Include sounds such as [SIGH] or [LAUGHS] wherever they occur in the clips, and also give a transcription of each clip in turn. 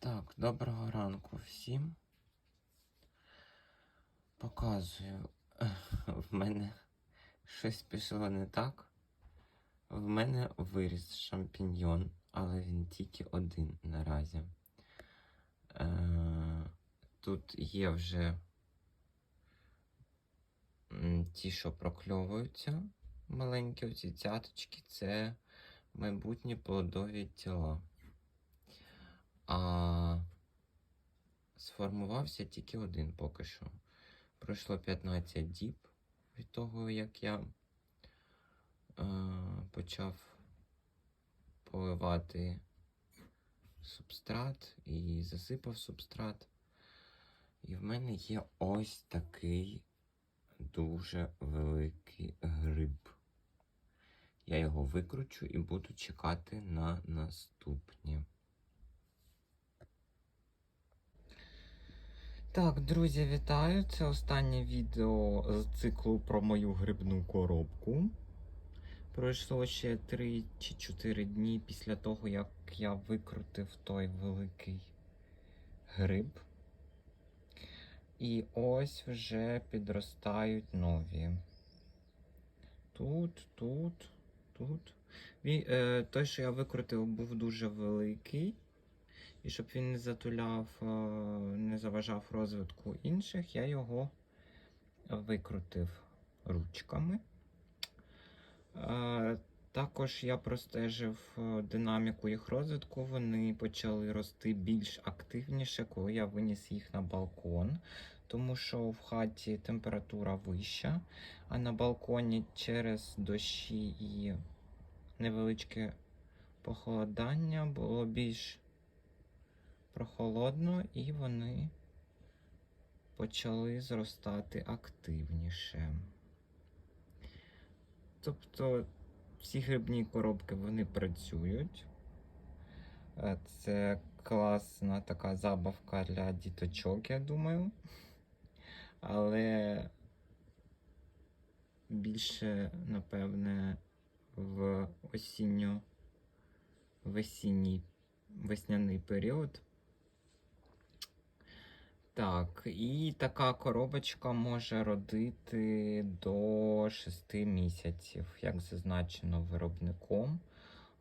Так, доброго ранку всім. Показую. [LAUGHS] В мене щось пішло не так. В мене виріс шампіньйон, але він тільки один наразі. Е, Тут є вже ті, що прокльовуються, маленькі оці цяточки, це майбутні плодові тіла. А сформувався тільки один поки що. Пройшло 15 діб від того, як я е, почав поливати субстрат і засипав субстрат. І в мене є ось такий дуже великий гриб. Я його викручу і буду чекати на наступні. Так, друзі, вітаю! Це останнє відео з циклу про мою грибну коробку. Пройшло ще 3 чи 4 дні після того, як я викрутив той великий гриб. І ось вже підростають нові. Тут, тут, тут. Е, той, що я викрутив, був дуже великий. І щоб він не затуляв, е, не заважав розвитку інших, я його викрутив ручками. Е, Також я простежив е, динаміку їх розвитку. Вони почали рости більш активніше, коли я виніс їх на балкон, тому що в хаті температура вища, а на балконі через дощі і невеличке похолодання було більш прохолодно, і вони почали зростати активніше. Тобто всі грибні коробки вони працюють. Е, Це класна така забавка для діточок, я думаю. Але більше, напевне, в осінньо-весняний період. Так, і така коробочка може родити до 6 місяців, як зазначено виробником.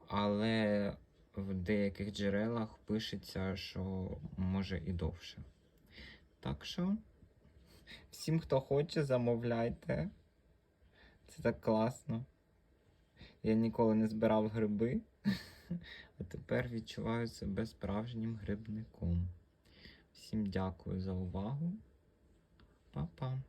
Але в деяких джерелах пишеться, що може і довше. Так що, всім, хто хоче, замовляйте. Це так класно. Я ніколи не збирав гриби, [LAUGHS] а тепер відчуваю себе справжнім грибником. Всім дякую за увагу. Па-па.